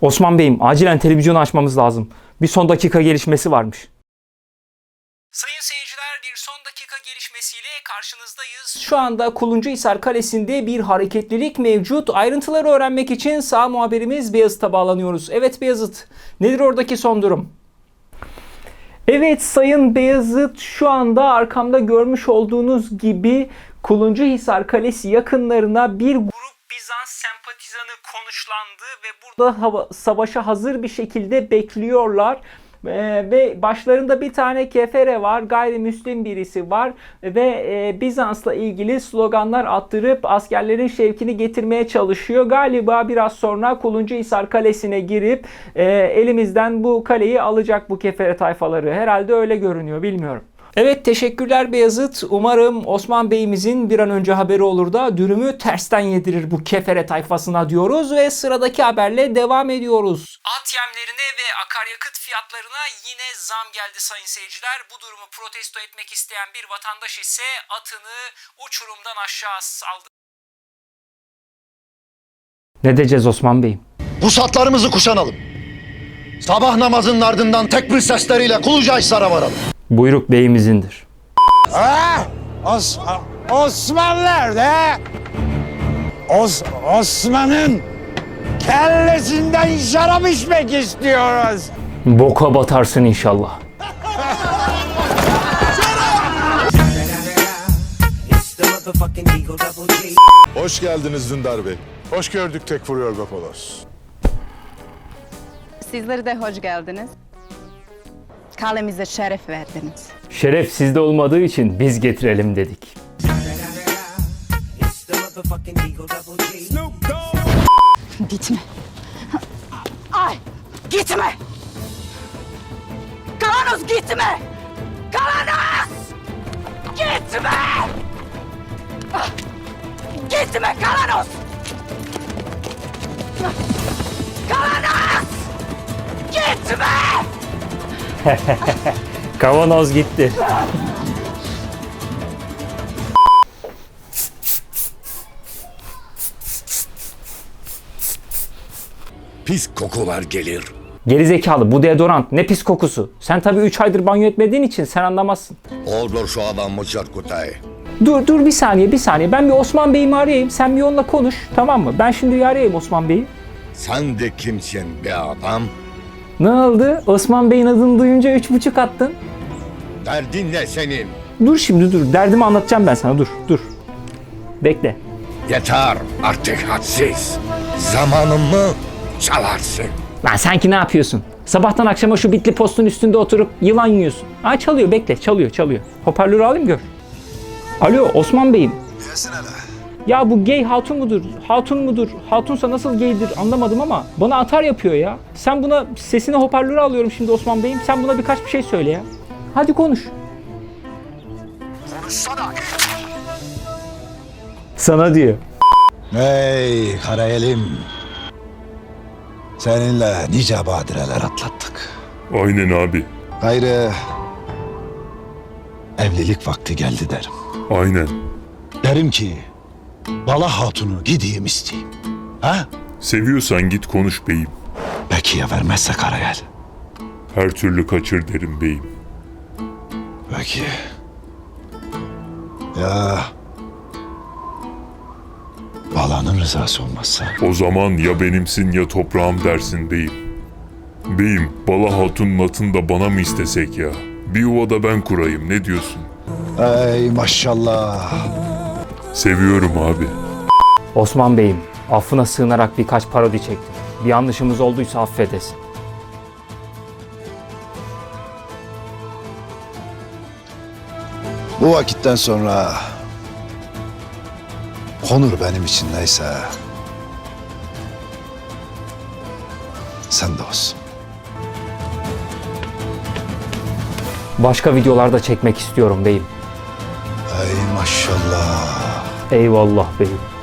Osman Bey'im acilen televizyonu açmamız lazım. Bir son dakika gelişmesi varmış. Sayın seyirciler bir son dakika gelişmesiyle karşınızdayız. Şu anda Kuluncuhisar Kalesi'nde bir hareketlilik mevcut. Ayrıntıları öğrenmek için sağ muhabirimiz Beyazıt'a bağlanıyoruz. Evet Beyazıt, nedir oradaki son durum? Evet Sayın Beyazıt şu anda arkamda görmüş olduğunuz gibi Kuluncuhisar Kalesi yakınlarına bir grup konuşlandı ve burada hava, savaşa hazır bir şekilde bekliyorlar. Ee, ve başlarında bir tane kefere var, gayrimüslim birisi var ve e, Bizans'la ilgili sloganlar attırıp askerlerin şevkini getirmeye çalışıyor. Galiba biraz sonra Kuluncuhisar Kalesi'ne girip e, elimizden bu kaleyi alacak bu kefere tayfaları. Herhalde öyle görünüyor, bilmiyorum. Evet teşekkürler Beyazıt. Umarım Osman Bey'imizin bir an önce haberi olur da dürümü tersten yedirir bu kefere tayfasına diyoruz ve sıradaki haberle devam ediyoruz. At yemlerine ve akaryakıt fiyatlarına yine zam geldi sayın seyirciler. Bu durumu protesto etmek isteyen bir vatandaş ise atını uçurumdan aşağı saldı. Ne diyeceğiz Osman Bey'im? Pusatlarımızı kuşanalım. Sabah namazının ardından tekbir sesleriyle Kulucahisar'a varalım. Buyruk beyimizindir. Ha? Os Osman nerede? Os Osman'ın kellesinden şarap içmek istiyoruz. Boka batarsın inşallah. Hoş geldiniz Dündar Bey. Hoş gördük Tekfur Yorgopolos. Sizleri de hoş geldiniz. Kalemize şeref verdiniz. Şeref sizde olmadığı için biz getirelim dedik. Gitme. Ay! Gitme! Kalanos gitme! Kalanos! Gitme! Gitme Kalanos! Kalanos! Gitme! Kavanoz gitti. Pis kokular gelir. Gerizekalı bu deodorant ne pis kokusu. Sen tabii 3 aydır banyo etmediğin için sen anlamazsın. Olur şu adam Muçat Kutay. Dur dur bir saniye bir saniye. Ben bir Osman Bey'imi arayayım. Sen bir onunla konuş tamam mı? Ben şimdi bir arayayım Osman Bey'i. Sen de kimsin be adam? Ne oldu? Osman Bey'in adını duyunca üç buçuk attın. Derdin ne senin? Dur şimdi dur. Derdimi anlatacağım ben sana. Dur dur. Bekle. Yeter artık hadsiz. Zamanımı çalarsın. Lan sanki ne yapıyorsun? Sabahtan akşama şu bitli postun üstünde oturup yılan yiyorsun. Aa çalıyor bekle çalıyor çalıyor. Hoparlörü alayım gör. Alo Osman Bey'im. Ya bu gay hatun mudur? Hatun mudur? Hatunsa nasıl gaydir anlamadım ama bana atar yapıyor ya. Sen buna sesini hoparlöre alıyorum şimdi Osman Bey'im. Sen buna birkaç bir şey söyle ya. Hadi konuş. Konuşsana. Sana diyor. Hey Karayelim. Seninle nice badireler atlattık. Aynen abi. Gayrı evlilik vakti geldi derim. Aynen. Derim ki Bala Hatun'u gideyim isteyeyim. Ha? Seviyorsan git konuş beyim. Peki ya vermezse Karayel? Her türlü kaçır derim beyim. Peki. Ya Bala'nın rızası olmazsa? O zaman ya benimsin ya toprağım dersin beyim. Beyim, Bala Hatun'un atını da bana mı istesek ya? Bir yuvada ben kurayım, ne diyorsun? Ey maşallah. Seviyorum abi. Osman Bey'im affına sığınarak birkaç parodi çektim. Bir yanlışımız olduysa affedesin. Bu vakitten sonra Konur benim için neyse sen de olsun. Başka videolarda çekmek istiyorum beyim. Ey maşallah. Eyvallah beyim.